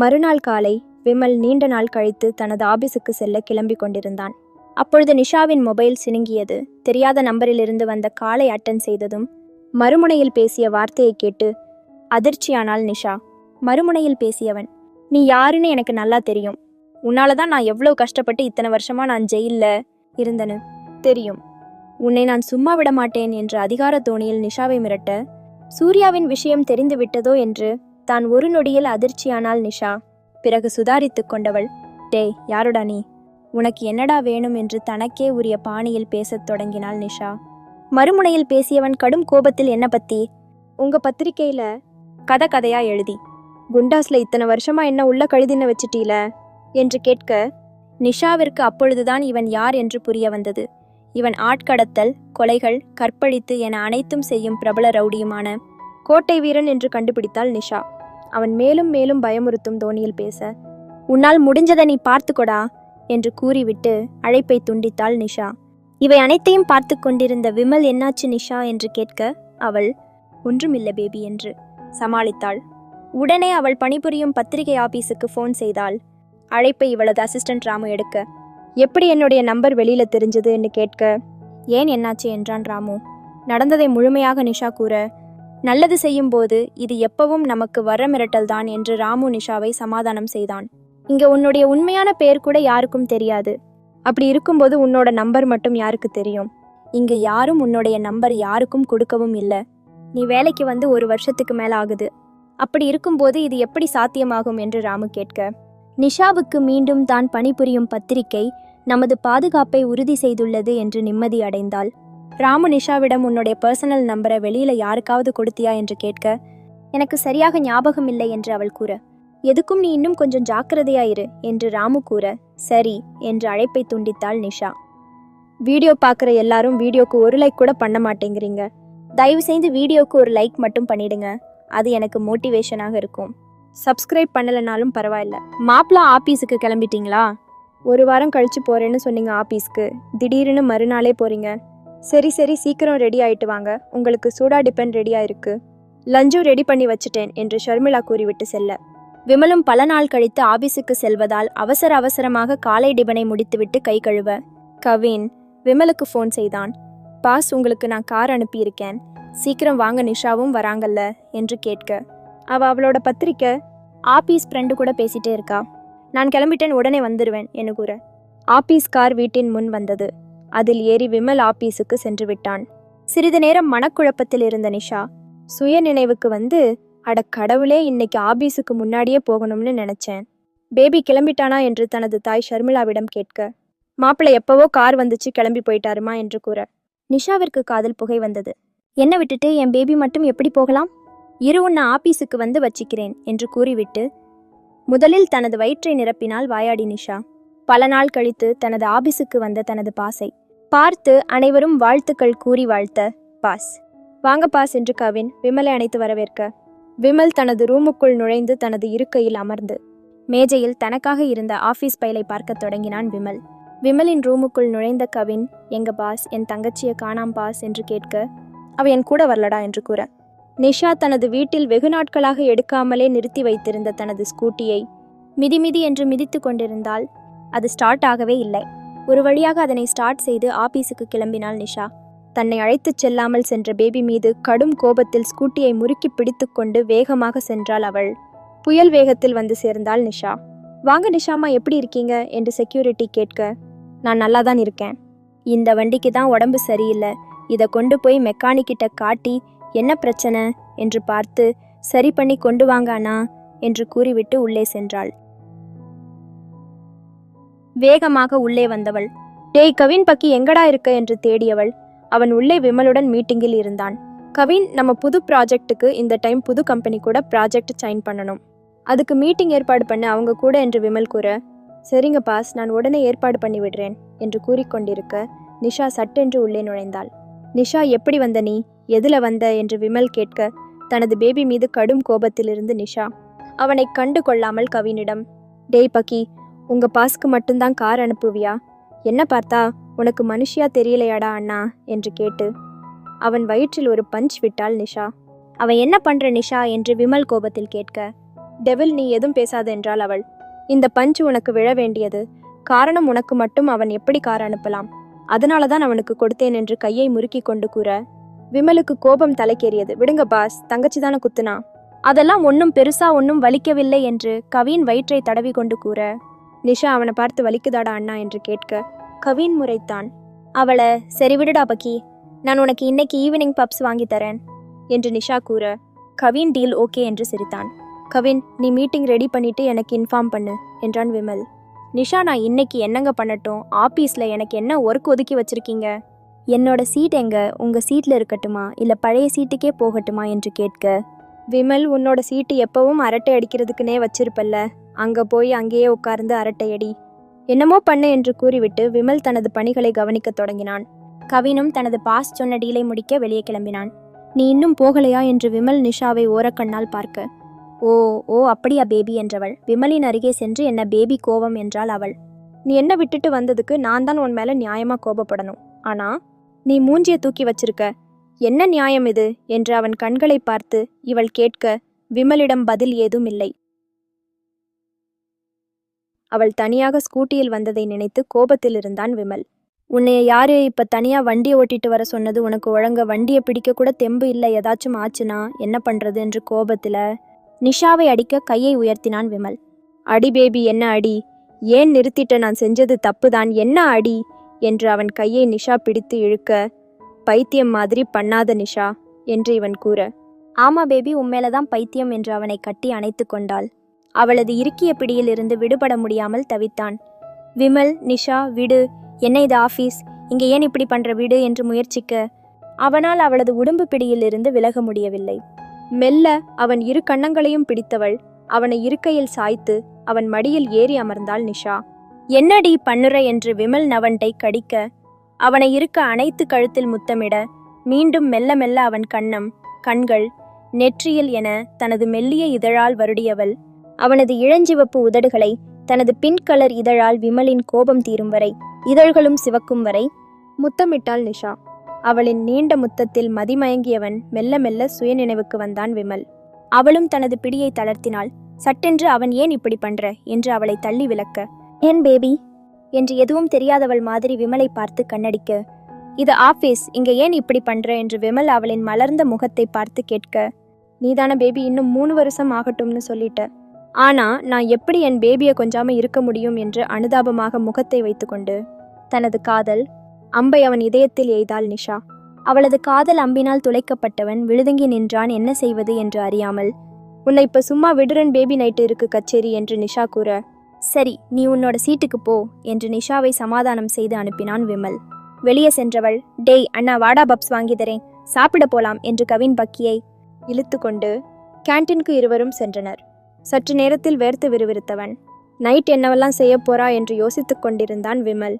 மறுநாள் காலை விமல் நீண்ட நாள் கழித்து தனது ஆபீஸுக்கு செல்ல கிளம்பி கொண்டிருந்தான். அப்பொழுது நிஷாவின் மொபைல் சினுங்கியது. தெரியாத நம்பரிலிருந்து வந்த காலை அட்டன் செய்ததும் மறுமுனையில் பேசிய வார்த்தையை கேட்டு அதிர்ச்சியானாள் நிஷா மறுமுனையில் பேசியவன். நீ யாருன்னு எனக்கு நல்லா தெரியும். உன்னால தான் நான் எவ்வளோ கஷ்டப்பட்டு இத்தனை வருஷமா நான் ஜெயில்ல இருந்தேன்னு தெரியும். உன்னை நான் சும்மா விட மாட்டேன் என்று அதிகார தோணியில் நிஷாவை மிரட்ட சூர்யாவின் விஷயம் தெரிந்து விட்டதோ என்று தான் ஒரு நொடியில் அதிர்ச்சியானாள் நிஷா. பிறகு சுதாரித்துக் கொண்டவள் டேய் யாருடா நீ? உனக்கு என்னடா வேணும்? என்று தனக்கே உரிய பாணியில் பேசத் தொடங்கினாள் நிஷா. மறுமுனையில் பேசியவன் கடும் கோபத்தில் என்ன பத்தி? உங்க பத்திரிக்கையில கதை கதையா எழுதி. குண்டாஸ்ல இத்தனை வருஷமா என்ன உள்ள கழுதின வச்சிட்டீல? என்று கேட்க நிஷாவிற்கு அப்பொழுதுதான் இவன் யார் என்று புரிய வந்தது. இவன் ஆட்கடத்தல் கொலைகள் கற்பழித்து என அனைத்தும் செய்யும் பிரபல ரவுடியுமான கோட்டை வீரன் என்று கண்டுபிடித்தாள் நிஷா. அவன் மேலும் மேலும் பயமுறுத்தும் தோனியில் பேச உன்னால் முடிஞ்சதை நீ பார்த்துக்கொடா என்று கூறிவிட்டு அழைப்பை துண்டித்தாள் நிஷா. இவை அனைத்தையும் பார்த்து கொண்டிருந்த விமல் என்னாச்சு நிஷா என்று கேட்க அவள் ஒன்றுமில்லை பேபி என்று சமாளித்தாள். உடனே அவள் பணிபுரியும் பத்திரிகை ஆபீஸுக்கு ஃபோன் செய்தாள். அழைப்பை இவளது அசிஸ்டன்ட் ராமு எடுக்க எப்படி என்னுடைய நம்பர் வெளியில தெரிஞ்சதுன்னு கேட்க ஏன் என்னாச்சு? என்றான் ராமு. நடந்ததை முழுமையாக நிஷா கூற நல்லது செய்யும்போது இது எப்பவும் நமக்கு வர மிரட்டல் தான் என்று ராமு நிஷாவை சமாதானம் செய்தான். இங்க உன்னுடைய உண்மையான பெயர் கூட யாருக்கும் தெரியாது. அப்படி இருக்கும்போது உன்னோட நம்பர் மட்டும் யாருக்கு தெரியும்? இங்க யாரும் உன்னுடைய நம்பர் யாருக்கும் கொடுக்கவும் இல்லை. நீ வேலைக்கு வந்து ஒரு வருஷத்துக்கு மேல ஆகுது. அப்படி இருக்கும்போது இது எப்படி சாத்தியமாகும் என்று ராமு கேட்க நிஷாவுக்கு மீண்டும் தான் பணிபுரியும் பத்திரிகை நமது பாதுகாப்பை உறுதி செய்துள்ளது என்று நிம்மதி அடைந்தாள். ராமு நிஷாவிடம் உன்னுடைய பர்சனல் நம்பரை வெளியில யாருக்காவது கொடுத்தியா என்று கேட்க எனக்கு சரியாக ஞாபகம் இல்லை என்று அவள் கூற எதுக்கும் நீ இன்னும் கொஞ்சம் ஜாக்கிரதையாயிரு என்று ராமு கூற சரி என்று அழைப்பை துண்டித்தாள் நிஷா. வீடியோ பார்க்குற எல்லாரும் வீடியோக்கு ஒரு லைக் கூட பண்ண மாட்டேங்கிறீங்க. தயவு செய்து வீடியோக்கு ஒரு லைக் மட்டும் பண்ணிடுங்க. அது எனக்கு மோட்டிவேஷனாக இருக்கும். சப்ஸ்கிரைப் பண்ணலைனாலும் பரவாயில்ல. மாப்பிளா ஆபீஸுக்கு கிளம்பிட்டீங்களா? ஒரு வாரம் கழிச்சு போறேன்னு சொன்னீங்க ஆபீஸ்க்கு. திடீர்னு மறுநாளே போறீங்க. சரி சரி சீக்கிரம் ரெடி ஆயிட்டு வாங்க. உங்களுக்கு சூடா டிபன் ரெடியா இருக்கு லஞ்சும் ரெடி பண்ணி வச்சுட்டேன் என்று ஷர்மிளா கூறிவிட்டு செல்ல. விமலும் பல நாள் கழித்து ஆபீஸுக்கு செல்வதால் அவசர அவசரமாக காலை டிபனை முடித்துவிட்டு கை கழுவ கவின் விமலுக்கு ஃபோன் செய்தான். பாஸ் உங்களுக்கு நான் கார் அனுப்பியிருக்கேன். சீக்கிரம் வாங்க நிஷாவும் வராங்கல்ல என்று கேட்க. அவ அவளோட பத்திரிக்கை ஆபீஸ் ஃப்ரெண்டு கூட பேசிட்டே இருக்கா. நான் கிளம்பிட்டேன் உடனே வந்துடுவேன் என்று கூற. ஆபீஸ் கார் வீட்டின் முன் வந்தது. அதில் ஏறி விமல் ஆபீஸுக்கு சென்று விட்டான். சிறிது நேரம் மனக்குழப்பத்தில் இருந்த நிஷா சுய நினைவுக்கு வந்து அட கடவுளே இன்னைக்கு ஆபீஸுக்கு முன்னாடியே போகணும்னு நினைச்சேன். பேபி கிளம்பிட்டானா? என்று தனது தாய் ஷர்மிளாவிடம் கேட்க. மாப்பிள்ளை எப்பவோ கார் வந்துச்சு கிளம்பி போயிட்டாருமா? என்று கூற. நிஷாவிற்கு காதல் புகை வந்தது. என்ன விட்டுட்டு என் பேபி மட்டும் எப்படி போகலாம்? இரு உன்னை ஆபீஸுக்கு வந்து வச்சிக்கிறேன் என்று கூறிவிட்டு முதலில் தனது வயிற்றை நிரப்பினால் வாயாடி நிஷா. பல நாள் கழித்து தனது ஆபீஸுக்கு வந்த தனது பாசை பார்த்து அனைவரும் வாழ்த்துக்கள் கூறி வாழ்த்த பாஸ். வாங்க பாஸ் என்று கவின் விமலை அணைத்து வரவேற்க. விமல் தனது ரூமுக்குள் நுழைந்து தனது இருக்கையில் அமர்ந்து மேஜையில் தனக்காக இருந்த ஆஃபீஸ் பைலை பார்க்கத் தொடங்கினான் விமல். விமலின் ரூமுக்குள் நுழைந்த கவின் எங்க பாஸ் என் தங்கச்சியை காணாம் பாஸ் என்று கேட்க அவ என் கூட வரலடா என்று கூற. நிஷா தனது வீட்டில் வெகு நாட்களாக எடுக்காமலே நிறுத்தி வைத்திருந்த தனது ஸ்கூட்டியை மிதி மிதி என்று மிதித்து கொண்டிருந்தால் அது ஸ்டார்ட் ஆகவே இல்லை. ஒரு வழியாக அதனை ஸ்டார்ட் செய்து ஆபீஸுக்கு கிளம்பினாள் நிஷா. தன்னை அழைத்துச் செல்லாமல் சென்ற பேபி மீது கடும் கோபத்தில் ஸ்கூட்டியை முறுக்கி பிடித்துக்கொண்டு வேகமாக சென்றாள் அவள். புயல் வேகத்தில் வந்து சேர்ந்தாள் நிஷா. வாங்க நிஷாமா எப்படி இருக்கீங்க? என்று செக்யூரிட்டி கேட்க. நான் நல்லா தான் இருக்கேன். இந்த வண்டிக்கு தான் உடம்பு சரியில்லை. இதை கொண்டு போய் மெக்கானிக்கிட்ட காட்டி என்ன பிரச்சனை? என்று பார்த்து சரி பண்ணி கொண்டு வாங்க அண்ணா என்று கூறிவிட்டு உள்ளே சென்றாள். வேகமாக உள்ளே வந்தவள். டேய் கவின் பக்கி எங்கடா இருக்க? என்று தேடியவள். அவன் உள்ளே விமலுடன் மீட்டிங்கில் இருந்தான். கவின் நம்ம புது ப்ராஜெக்ட்டுக்கு இந்த டைம் புது கம்பெனி கூட ப்ராஜெக்ட் சைன் பண்ணணும். அதுக்கு மீட்டிங் ஏற்பாடு பண்ண அவங்க கூட என்று விமல் கூற சரிங்க பாஸ் நான் உடனே ஏற்பாடு பண்ணி விடுறேன் என்று கூறிக்கொண்டிருக்க நிஷா சட்டென்று உள்ளே நுழைந்தாள். நிஷா எப்படி வந்த நீ? எதில் வந்த? என்று விமல் கேட்க தனது பேபி மீது கடும் கோபத்திலிருந்து நிஷா அவனை கண்டு கொள்ளாமல் கவினிடம் டேய் பக்கி உங்கள் பாஸ்க்கு மட்டும்தான் கார் அனுப்புவியா? என்ன பார்த்தா உனக்கு மனுஷியா தெரியலையாடா அண்ணா? என்று கேட்டு. அவன் வயிற்றில் ஒரு பஞ்ச் விட்டாள் நிஷா. அவன் என்ன பண்ற நிஷா? என்று விமல் கோபத்தில் கேட்க. டெவில் நீ எதுவும் பேசாத என்றாள் அவள். இந்த பஞ்ச் உனக்கு விழ வேண்டியது. காரணம் உனக்கு மட்டும் அவன் எப்படி கார் அனுப்பலாம்? அதனால தான் அவனுக்கு கொடுத்தேன் என்று கையை முறுக்கி கொண்டு கூற. விமலுக்கு கோபம் தலைக்கேறியது. விடுங்க பாஸ். தங்கச்சி தானே குத்துனா? அதெல்லாம் ஒன்றும் பெருசா ஒன்றும் வலிக்கவில்லை என்று கவின் வயிற்றை தடவி கொண்டு கூற. நிஷா அவனை பார்த்து வலிக்குதாடா அண்ணா என்று கேட்க கவின் முறைத்தான். அவளை சரி விடுடா பக்கி. நான் உனக்கு இன்னைக்கு ஈவினிங் பப்ஸ் வாங்கி தரேன் என்று நிஷா கூற கவின் டீல் ஓகே என்று சிரித்தான். கவின் நீ மீட்டிங் ரெடி பண்ணிட்டு எனக்கு இன்ஃபார்ம் பண்ணு என்றான் விமல். நிஷா நான் இன்னைக்கு என்னங்க பண்ணட்டும்? ஆபீஸ்ல எனக்கு என்ன ஒர்க் ஒதுக்கி வச்சிருக்கீங்க? என்னோட சீட் எங்க? உங்க சீட்ல இருக்கட்டுமா? இல்ல பழைய சீட்டுக்கே போகட்டுமா? என்று கேட்க விமல் உன்னோட சீட்டு எப்பவும் அரட்டை அடிக்கிறதுக்குனே வச்சிருப்பல்ல. அங்கே போய் அங்கேயே உட்கார்ந்து அரட்டையடி. என்னமோ பண்ணு என்று கூறிவிட்டு விமல் தனது பணிகளை கவனிக்கத் தொடங்கினான். கவினும் தனது பாஸ் சொன்ன டீலை முடிக்க வெளியே கிளம்பினான். நீ இன்னும் போகலையா என்று விமல் நிஷாவை ஓரக்கண்ணால் பார்க்க. ஓ ஓ அப்படியா பேபி என்றவள். விமலின் அருகே சென்று என்ன பேபி கோபம் என்றாள் அவள். நீ என்ன விட்டுட்டு வந்ததுக்கு நான் தான் உன் மேலே நியாயமாக கோபப்படணும். ஆனா நீ மூஞ்சியை தூக்கி வச்சிருக்க. என்ன நியாயம் இது? என்று அவன் கண்களை பார்த்து இவள் கேட்க விமலிடம் பதில் ஏதும் இல்லை. அவள் தனியாக ஸ்கூட்டியில் வந்ததை நினைத்து கோபத்தில் இருந்தான் விமல். உன்னைய யாரு இப்ப தனியா வண்டியை ஓட்டிட்டு வர சொன்னது? உனக்கு ஒழுங்க வண்டியை பிடிக்க கூட தெம்பு இல்லை. ஏதாச்சும் ஆச்சுனா என்ன பண்றது? என்று கோபத்துல நிஷாவை அடிக்க கையை உயர்த்தினான் விமல். அடி பேபி என்ன அடி? ஏன் நிறுத்திட்ட? நான் செஞ்சது தப்புதான். என்ன அடி? என்று அவன் கையை நிஷா பிடித்து இழுக்க பைத்தியம் மாதிரி பண்ணாத நிஷா என்று இவன் கூற. ஆமா பேபி உம்மேலதான் பைத்தியம் என்று அவனை கட்டி அணைத்து கொண்டாள். அவளது இறுக்கிய பிடியில் இருந்து விடுபட முடியாமல் தவித்தான். விமல் நிஷா விடு என்ன இது ஆபீஸ் இங்கே ஏன் இப்படி பண்ற விடு என்று முயற்சிக்க அவனால் அவளது உடம்பு பிடியில் இருந்து விலக முடியவில்லை. மெல்ல அவன் இரு கண்ணங்களையும் பிடித்தவள் அவனை இருக்கையில் சாய்த்து அவன் மடியில் ஏறி அமர்ந்தாள் நிஷா. என்னடி பண்ணுற? என்று விமல் நவண்டை கடிக்க அவனை இருக்க அனைத்து கழுத்தில் முத்தமிட மீண்டும் மெல்ல மெல்ல அவன் கண்ணம் கண்கள் நெற்றியில் என தனது மெல்லிய இதழால் வருடியவள் அவனது இளஞ்சிவப்பு உதடுகளை தனது பின் கலர் இதழால் விமலின் கோபம் தீரும் வரை இதழ்களும் சிவக்கும் வரை முத்தமிட்டாள் நிஷா. அவளின் நீண்ட முத்தத்தில் மதிமயங்கியவன் மெல்ல மெல்ல சுயநினைவுக்கு வந்தான் விமல். அவளும் தனது பிடியை தளர்த்தினாள். சட்டென்று அவன் ஏன் இப்படி பண்ற? என்று அவளை தள்ளி விளக்க ஏன் பேபி? என்று எதுவும் தெரியாதவள் மாதிரி விமலை பார்த்து கண்ணடிக்க. இது ஆபீஸ் இங்க ஏன் இப்படி பண்ற? என்று விமல் அவளின் மலர்ந்த முகத்தை பார்த்து கேட்க. நீதான பேபி இன்னும் மூணு வருஷம் ஆகட்டும்னு சொல்லிட்ட. ஆனால் நான் எப்படி என் பேபியை கொஞ்சாமல் இருக்க முடியும் என்று அனுதாபமாக முகத்தை வைத்துக்கொண்டு தனது காதல் அம்பை அவன் இதயத்தில் எய்தாள் நிஷா. அவளது காதல் அம்பினால் துளைக்கப்பட்டவன் விழுதுங்கி நின்றான் என்ன செய்வது என்று அறியாமல் உன்னை இப்ப சும்மா விடுறன் பேபி நைட்டு இருக்கு கச்சேரி என்று நிஷா கூற சரி நீ உன்னோட சீட்டுக்கு போ என்று நிஷாவை சமாதானம் செய்து அனுப்பினான் விமல். வெளியே சென்றவள் டேய் அண்ணா வாடா பப்ஸ் வாங்கி தரேன். சாப்பிட போலாம் என்று கவின் பக்கியை இழுத்து கொண்டு கேன்டீனுக்கு இருவரும் சென்றனர். சற்று நேரத்தில் வேர்த்து விறுவிறுத்தவன். நைட் என்னவெல்லாம் செய்யப் போறா? என்று யோசித்துக் கொண்டிருந்தான் விமல்.